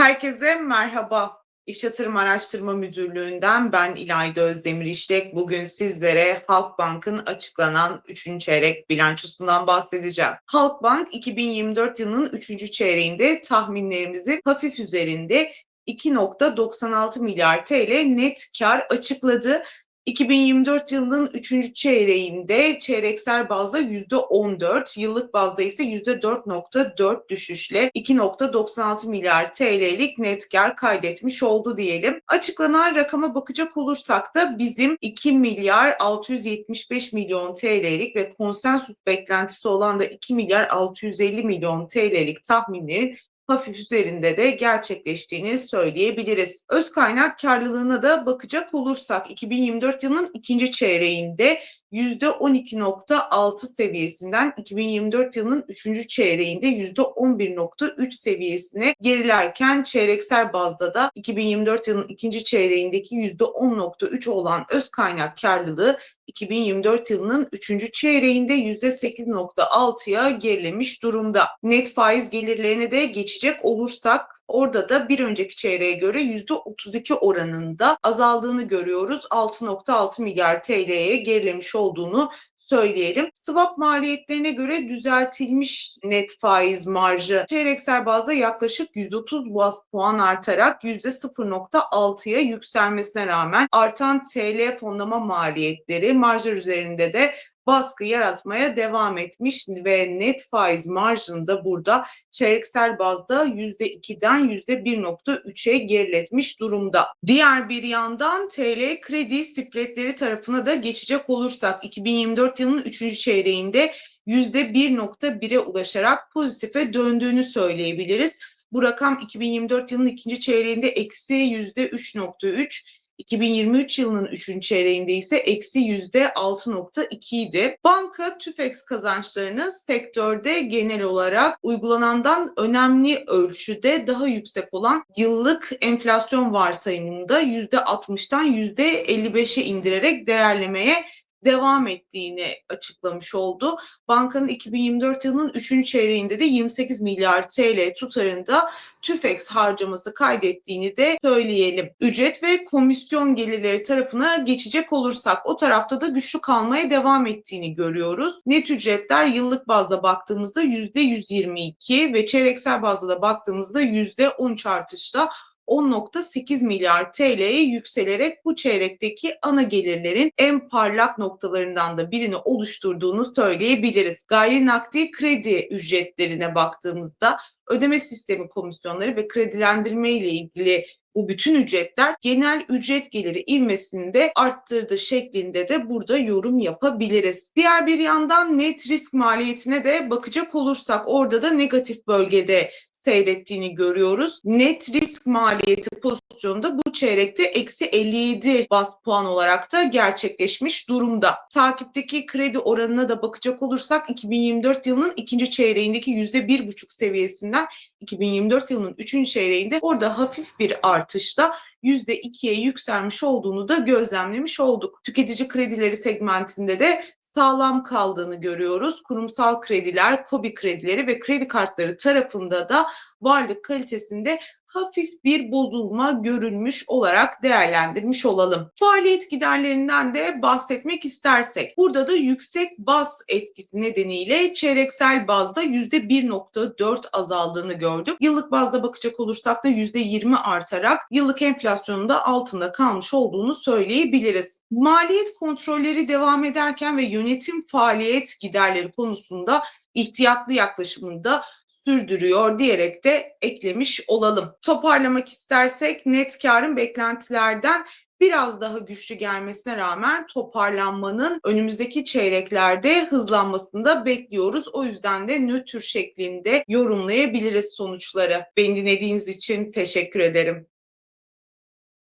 Herkese merhaba. İş Yatırım Araştırma Müdürlüğü'nden ben İlayda Özdemir İşlek. Bugün sizlere Halkbank'ın açıklanan 3. çeyrek bilançosundan bahsedeceğim. Halkbank 2024 yılının 3. çeyreğinde tahminlerimizin hafif üzerinde 2.96 milyar TL net kar açıkladı. 2024 yılının 3. çeyreğinde çeyreksel bazda %14, yıllık bazda ise %4.4 düşüşle 2.96 milyar TL'lik net kar kaydetmiş oldu diyelim. Açıklanan rakama bakacak olursak da bizim 2 milyar 675 milyon TL'lik ve konsensus beklentisi olan da 2 milyar 650 milyon TL'lik tahminlerin hafif üzerinde de gerçekleştiğini söyleyebiliriz. Öz kaynak karlılığına da bakacak olursak 2024 yılının ikinci çeyreğinde %12.6 seviyesinden 2024 yılının 3. çeyreğinde %11.3 seviyesine gerilerken çeyreksel bazda da 2024 yılının ikinci çeyreğindeki %10.3 olan öz kaynak karlılığı 2024 yılının 3. çeyreğinde %8.6'ya gerilemiş durumda. Net faiz gelirlerine de geçecek olursak Orada da bir önceki çeyreğe göre %32 oranında azaldığını görüyoruz. 6.6 milyar TL'ye gerilemiş olduğunu söyleyelim. Swap maliyetlerine göre düzeltilmiş net faiz marjı çeyreksel bazda yaklaşık 130 bas puan artarak %0.6'ya yükselmesine rağmen artan TL fonlama maliyetleri marjlar üzerinde de baskı yaratmaya devam etmiş ve net faiz marjını burada çeyreksel bazda %2'den %1.3'e geriletmiş durumda. Diğer bir yandan TL kredi spreadleri tarafına da geçecek olursak 2024 yılının 3. çeyreğinde %1.1'e ulaşarak pozitife döndüğünü söyleyebiliriz. Bu rakam 2024 yılının ikinci çeyreğinde eksi %3.3, 2023 yılının 3. çeyreğinde ise eksi %6.2 idi. Banka TÜFEX kazançlarını sektörde genel olarak uygulanandan önemli ölçüde daha yüksek olan yıllık enflasyon varsayımında %60'dan %55'e indirerek değerlemeye devam ettiğini açıklamış oldu. Bankanın 2024 yılının 3. çeyreğinde de 28 milyar TL tutarında TÜFEX harcaması kaydettiğini de söyleyelim. Ücret ve komisyon gelirleri tarafına geçecek olursak o tarafta da güçlü kalmaya devam ettiğini görüyoruz. Net ücretler yıllık bazda baktığımızda %122 ve çeyreksel bazda da baktığımızda %13 artışla 10.8 milyar TL'ye yükselerek bu çeyrekteki ana gelirlerin en parlak noktalarından da birini oluşturduğunu söyleyebiliriz. Gayri nakdi kredi ücretlerine baktığımızda ödeme sistemi komisyonları ve kredilendirme ile ilgili bu bütün ücretler genel ücret geliri ivmesini de arttırdı şeklinde de burada yorum yapabiliriz. Diğer bir yandan net risk maliyetine de bakacak olursak orada da negatif bölgede seyrettiğini görüyoruz. Net risk maliyeti pozisyonda bu çeyrekte eksi 57 bas puan olarak da gerçekleşmiş durumda. Takipteki kredi oranına da bakacak olursak 2024 yılının ikinci çeyreğindeki %1,5 seviyesinden 2024 yılının üçüncü çeyreğinde orada hafif bir artışla %2'ye yükselmiş olduğunu da gözlemlemiş olduk. Tüketici kredileri segmentinde de sağlam kaldığını görüyoruz. Kurumsal krediler, KOBİ kredileri ve kredi kartları tarafında da varlık kalitesinde hafif bir bozulma görülmüş olarak değerlendirmiş olalım. Faaliyet giderlerinden de bahsetmek istersek burada da yüksek baz etkisi nedeniyle çeyreksel bazda %1.4 azaldığını gördük. Yıllık bazda bakacak olursak da %20 artarak yıllık enflasyonun da altında kalmış olduğunu söyleyebiliriz. Maliyet kontrolleri devam ederken ve yönetim faaliyet giderleri konusunda ihtiyatlı yaklaşımını da sürdürüyor diyerek de eklemiş olalım. Toparlamak istersek net karın beklentilerden biraz daha güçlü gelmesine rağmen toparlanmanın önümüzdeki çeyreklerde hızlanmasını da bekliyoruz. O yüzden de nötr şeklinde yorumlayabiliriz sonuçları. Beni dinlediğiniz için teşekkür ederim.